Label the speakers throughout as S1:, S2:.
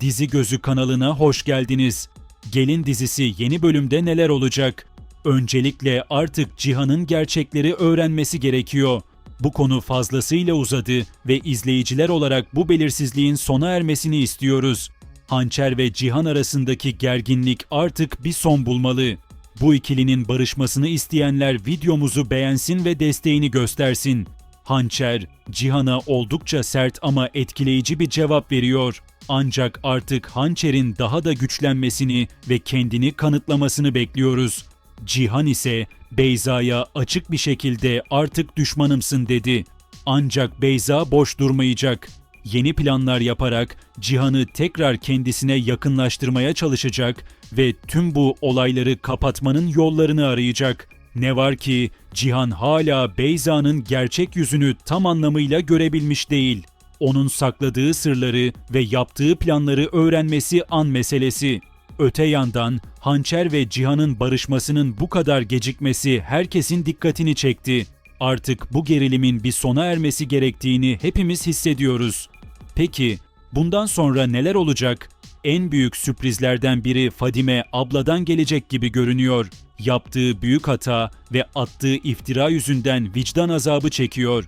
S1: Dizi Gözü kanalına hoş geldiniz. Gelin dizisi yeni bölümde neler olacak? Öncelikle artık Cihan'ın gerçekleri öğrenmesi gerekiyor. Bu konu fazlasıyla uzadı ve izleyiciler olarak bu belirsizliğin sona ermesini istiyoruz. Hançer ve Cihan arasındaki gerginlik artık bir son bulmalı. Bu ikilinin barışmasını isteyenler videomuzu beğensin ve desteğini göstersin. Hançer, Cihan'a oldukça sert ama etkileyici bir cevap veriyor. Ancak artık Hançer'in daha da güçlenmesini ve kendini kanıtlamasını bekliyoruz. Cihan ise Beyza'ya açık bir şekilde artık düşmanımsın dedi. Ancak Beyza boş durmayacak. Yeni planlar yaparak Cihan'ı tekrar kendisine yakınlaştırmaya çalışacak ve tüm bu olayları kapatmanın yollarını arayacak. Ne var ki Cihan hala Beyza'nın gerçek yüzünü tam anlamıyla görebilmiş değil. Onun sakladığı sırları ve yaptığı planları öğrenmesi an meselesi. Öte yandan Hançer ve Cihan'ın barışmasının bu kadar gecikmesi herkesin dikkatini çekti. Artık bu gerilimin bir sona ermesi gerektiğini hepimiz hissediyoruz. Peki bundan sonra neler olacak? En büyük sürprizlerden biri Fadime abladan gelecek gibi görünüyor. Yaptığı büyük hata ve attığı iftira yüzünden vicdan azabı çekiyor.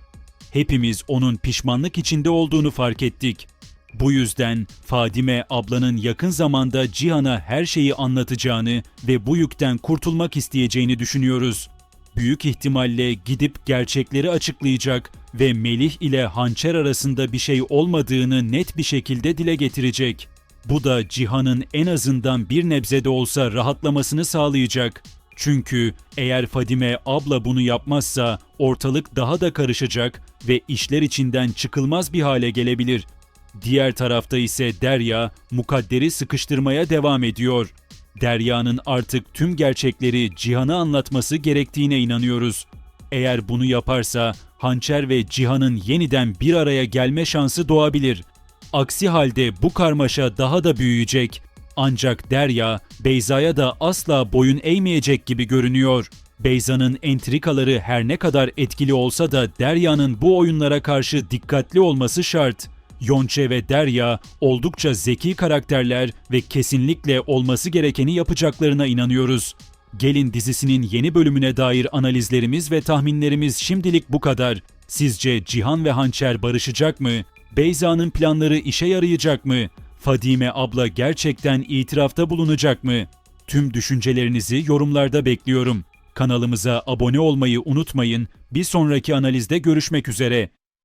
S1: Hepimiz onun pişmanlık içinde olduğunu fark ettik. Bu yüzden Fadime ablanın yakın zamanda Cihan'a her şeyi anlatacağını ve bu yükten kurtulmak isteyeceğini düşünüyoruz. Büyük ihtimalle gidip gerçekleri açıklayacak ve Melih ile Hançer arasında bir şey olmadığını net bir şekilde dile getirecek. Bu da Cihan'ın en azından bir nebze de olsa rahatlamasını sağlayacak. Çünkü eğer Fadime abla bunu yapmazsa ortalık daha da karışacak ve işler içinden çıkılmaz bir hale gelebilir. Diğer tarafta ise Derya mukadderi sıkıştırmaya devam ediyor. Derya'nın artık tüm gerçekleri Cihan'a anlatması gerektiğine inanıyoruz. Eğer bunu yaparsa Hançer ve Cihan'ın yeniden bir araya gelme şansı doğabilir. Aksi halde bu karmaşa daha da büyüyecek. Ancak Derya, Beyza'ya da asla boyun eğmeyecek gibi görünüyor. Beyza'nın entrikaları her ne kadar etkili olsa da Derya'nın bu oyunlara karşı dikkatli olması şart. Yonçe ve Derya oldukça zeki karakterler ve kesinlikle olması gerekeni yapacaklarına inanıyoruz. Gelin dizisinin yeni bölümüne dair analizlerimiz ve tahminlerimiz şimdilik bu kadar. Sizce Cihan ve Hançer barışacak mı? Beyza'nın planları işe yarayacak mı? Fadime abla gerçekten itirafta bulunacak mı? Tüm düşüncelerinizi yorumlarda bekliyorum. Kanalımıza abone olmayı unutmayın. Bir sonraki analizde görüşmek üzere.